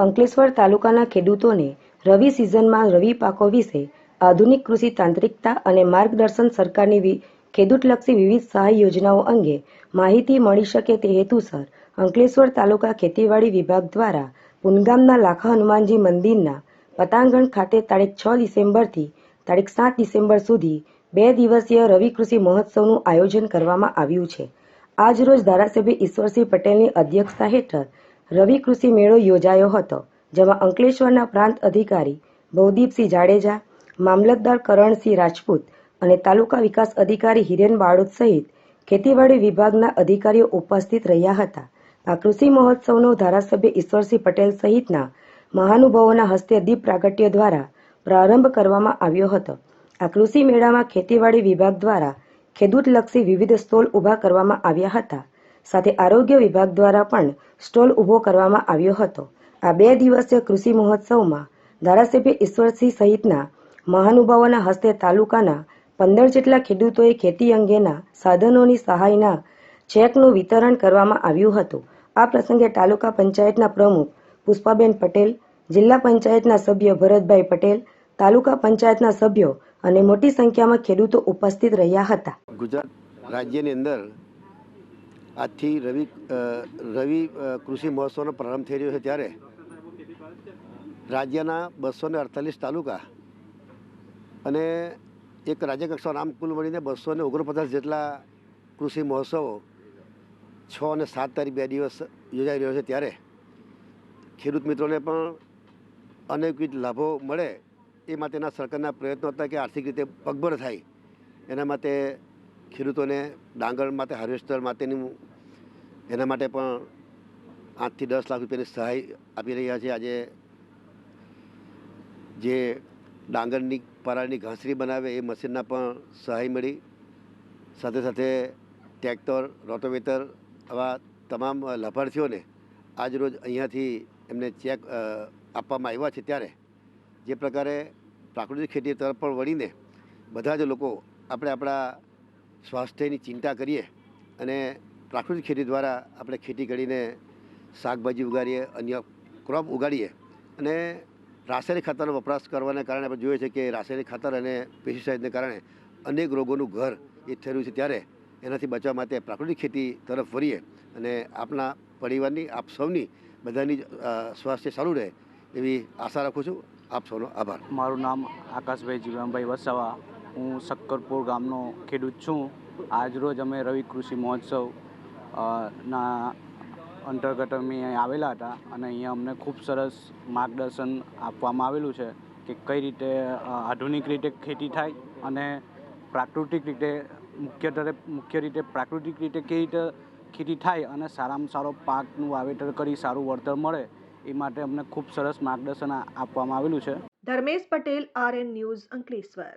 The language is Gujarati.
અંકલેશ્વર તાલુકાના ખેડૂતોને રવિ સિઝનમાં રવિ પાકો વિશે આધુનિક કૃષિ તાંત્રિકતા અને માર્ગદર્શન સરકારની ખેડૂતલક્ષી વિવિધ સહાય યોજનાઓ અંગે માહિતી મળી શકે તે હેતુસર અંકલેશ્વર તાલુકા ખેતીવાડી વિભાગ દ્વારા પુનગામના લાખા હનુમાનજી મંદિરના પતાંગણ ખાતે તારીખ છ ડિસેમ્બરથી તારીખ સાત ડિસેમ્બર સુધી બે દિવસીય રવિ કૃષિ મહોત્સવનું આયોજન કરવામાં આવ્યું છે. આજરોજ ધારાસભ્ય ઈશ્વરસિંહ પટેલની અધ્યક્ષતા હેઠળ રવિ કૃષિ મેળો યોજાયો હતો, જેમાં અંકલેશ્વરના પ્રાંત અધિકારી ભવદીપસિંહ જાડેજા, મામલતદાર કરણસિંહ રાજપૂત અને તાલુકા વિકાસ અધિકારી હિરેન બાળોદ સહિત ખેતીવાડી વિભાગના અધિકારીઓ ઉપસ્થિત રહ્યા હતા. આ કૃષિ મહોત્સવનો ધારાસભ્ય ઈશ્વરસિંહ પટેલ સહિતના મહાનુભાવોના હસ્તે દીપ પ્રાગટ્ય દ્વારા પ્રારંભ કરવામાં આવ્યો હતો. આ કૃષિ મેળામાં ખેતીવાડી વિભાગ દ્વારા ખેડૂતલક્ષી વિવિધ સ્ટોલ ઊભા કરવામાં આવ્યા હતા. સાથે આરોગ્ય વિભાગ દ્વારા પણ સ્ટોલ ઊભો કરવામાં આવ્યો હતો. આ બે દિવસીય કૃષિ મહોત્સવમાં ધારાસભ્ય ઈશ્વરસિંહ સહિતના મહાનુભાવોના હસ્તે તાલુકાના પંદર જેટલા ખેડૂતોએ ખેતી અંગેના સાધનોની સહાયના ચેકનું વિતરણ કરવામાં આવ્યું હતું. આ પ્રસંગે તાલુકા પંચાયતના પ્રમુખ પુષ્પાબેન પટેલ, જિલ્લા પંચાયતના સભ્ય ભરતભાઈ પટેલ, તાલુકા પંચાયતના સભ્યો અને મોટી સંખ્યામાં ખેડૂતો ઉપસ્થિત રહ્યા હતા. ગુજરાત રાજ્યની અંદર આજથી રવિ રવિ કૃષિ મહોત્સવનો પ્રારંભ થઈ રહ્યો છે ત્યારે. રાજ્યના બસો ને અડતાલીસ તાલુકા અને એક રાજ્યકક્ષાનું આમ કુલ મળીને બસો ને ઓગણપચાસ જેટલા કૃષિ મહોત્સવો છ અને સાત તારીખ બે દિવસ યોજાઈ રહ્યો છે ત્યારે. ખેડૂત મિત્રોને પણ અનેકવિધ લાભો મળે એ માટેના સરકારના પ્રયત્નો હતા કે આર્થિક રીતે પગભર થાય. એના માટે ખેડૂતોને ડાંગર માટે, હાર્વેસ્ટર માટેનું એના માટે પણ આઠથી દસ લાખ રૂપિયાની સહાય આપી રહ્યા છે. આજે જે ડાંગરની પરાળની ઘાસરી બનાવે એ મશીનના પણ સહાય મળી. સાથે સાથે ટ્રેક્ટર, રોટોવેટર આવા તમામ લાભાર્થીઓને આજ રોજ અહીંયાથી એમને ચેક આપવામાં આવ્યા છે ત્યારે. જે પ્રકારે પ્રાકૃતિક ખેતી તરફ પણ વળીને બધા જ લોકો આપણે આપણા સ્વાસ્થ્યની ચિંતા કરીએ અને પ્રાકૃતિક ખેતી દ્વારા આપણે ખેતી કરીને શાકભાજી ઉગાડીએ, અન્ય ક્રોપ ઉગાડીએ અને રાસાયણિક ખાતરનો વપરાશ કરવાને કારણે આપણે જોઈએ છીએ કે રાસાયણિક ખાતર અને પેસ્ટિસાઇડને કારણે અનેક રોગોનું ઘર એ થઈ છે ત્યારે એનાથી બચવા માટે પ્રાકૃતિક ખેતી તરફ વળીએ અને આપના પરિવારની, આપ સૌની બધાની સ્વાસ્થ્ય સારું રહે એવી આશા રાખું છું. આપ સૌનો આભાર. મારું નામ આકાશભાઈ જીવનભાઈ વસાવા. હું શક્કરપુર ગામનો ખેડૂત છું. આજરોજ અમે રવિ કૃષિ મહોત્સવ ના અંતર્ગત અમે અહીં આવેલા હતા અને અહીંયા અમને ખૂબ સરસ માર્ગદર્શન આપવામાં આવેલું છે કે કઈ રીતે આધુનિક રીતે ખેતી થાય અને પ્રાકૃતિક રીતે, મુખ્યત્વે મુખ્ય રીતે પ્રાકૃતિક રીતે કેવી રીતે ખેતી થાય અને સારામાં સારો પાકનું વાવેતર કરી સારું વળતર મળે એ માટે અમને ખૂબ સરસ માર્ગદર્શન આપવામાં આવેલું છે. Dharmesh Patel, RN news Ankleshwar.